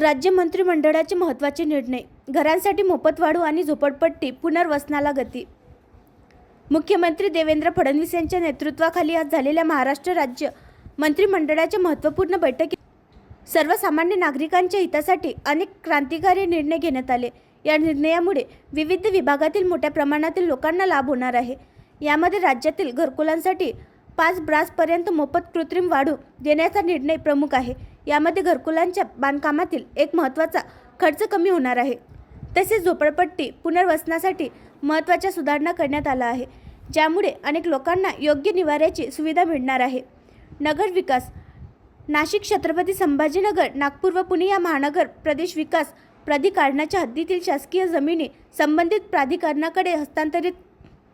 राज्य मंत्रिमंडळाचे महत्त्वाचे निर्णय. घरांसाठी मोफत वाढू आणि झोपडपट्टी पुनर्वसनाला गती. मुख्यमंत्री देवेंद्र फडणवीस यांच्या नेतृत्वाखाली आज झालेल्या महाराष्ट्र राज्य मंत्रिमंडळाच्या महत्त्वपूर्ण बैठकीत सर्वसामान्य नागरिकांच्या हितासाठी अनेक क्रांतिकारी निर्णय घेण्यात आले. या निर्णयामुळे विविध विभागातील मोठ्या प्रमाणातील लोकांना लाभ होणार आहे. यामध्ये राज्यातील घरकुलांसाठी पाच ब्रासपर्यंत मोफत कृत्रिम वाढू देण्याचा निर्णय प्रमुख आहे. यामध्ये घरकुलांच्या बांधकामातील एक महत्त्वाचा खर्च कमी होणार आहे. तसेच झोपडपट्टी पुनर्वसनासाठी महत्त्वाच्या सुधारणा करण्यात आल्या आहे ज्यामुळे अनेक लोकांना योग्य निवाऱ्याची सुविधा मिळणार आहे. नगर विकास नाशिक छत्रपती संभाजीनगर नागपूर व पुणे या महानगर प्रदेश विकास प्राधिकरणाच्या हद्दीतील शासकीय जमिनी संबंधित प्राधिकरणाकडे हस्तांतरित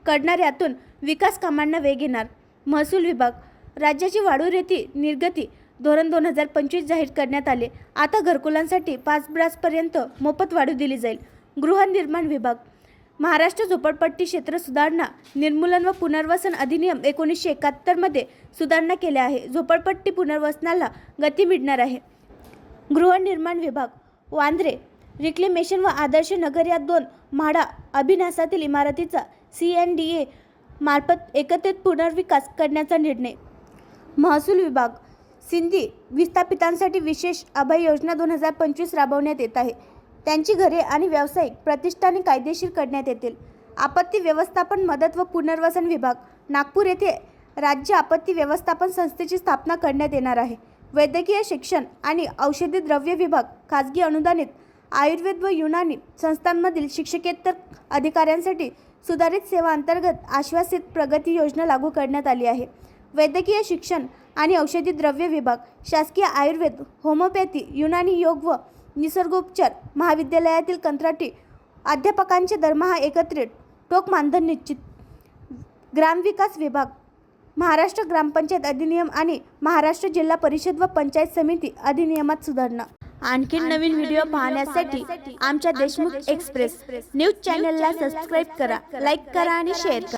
करणाऱ्यातून विकास कामांना वेग येणार. महसूल विभाग राज्याची वाढू रेती निर्गती धोरण दोन हजार पंचवीस जाहीर करण्यात आले. आता घरकुलांसाठी पाच ब्रासपर्यंत मोफत वाढू दिली जाईल. गृहनिर्माण विभाग. महाराष्ट्र झोपडपट्टी क्षेत्र सुधारणा निर्मूलन व पुनर्वसन अधिनियम एकोणीसशे एकाहत्तरमध्ये सुधारणा केल्या आहे. झोपडपट्टी पुनर्वसनाला गती मिळणार आहे. गृहनिर्माण विभाग. वांद्रे. रिक्लेमेशन व आदर्श नगर या दोन म्हाडा अभिन्यासातील इमारतीचा सी एन डी ए मार्फत एकत्रित पुनर्विकास करण्याचा निर्णय. महसूल विभाग. सिंधी विस्थापितांसाठी विशेष अभय योजना दोन हजार पंचवीस राबवण्यात येत आहे. त्यांची घरे आणि व्यावसायिक प्रतिष्ठाने कायदेशीर करण्यात येतील. आपत्ती व्यवस्थापन मदत व पुनर्वसन विभाग नागपूर येथे राज्य आपत्ती व्यवस्थापन संस्थेची स्थापना करण्यात येणार आहे. वैद्यकीय शिक्षण आणि औषधी द्रव्य विभाग खाजगी अनुदानित आयुर्वेद व युनानी संस्थांमधील शिक्षकेतर अधिकाऱ्यांसाठी सुधारित सेवा अंतर्गत आश्वासित प्रगती योजना लागू करण्यात आली आहे. वैद्यकीय शिक्षण आणि औषधी द्रव्य विभाग शासकीय आयुर्वेद होमिओपॅथी युनानी योग व निसर्गोपचार महाविद्यालयातील कंत्राटी अध्यापकांचे दरमहा एकत्रित टोक मानधन निश्चित. ग्रामविकास विभाग महाराष्ट्र ग्रामपंचायत अधिनियम आणि महाराष्ट्र जिल्हा परिषद व पंचायत समिती अधिनियमात सुधारणा. आणखी नवीन व्हिडिओ पाहण्यासाठी आमच्या देशमुख एक्सप्रेस. न्यूज चॅनलला सबस्क्राईब करा लाईक करा आणि शेअर करा.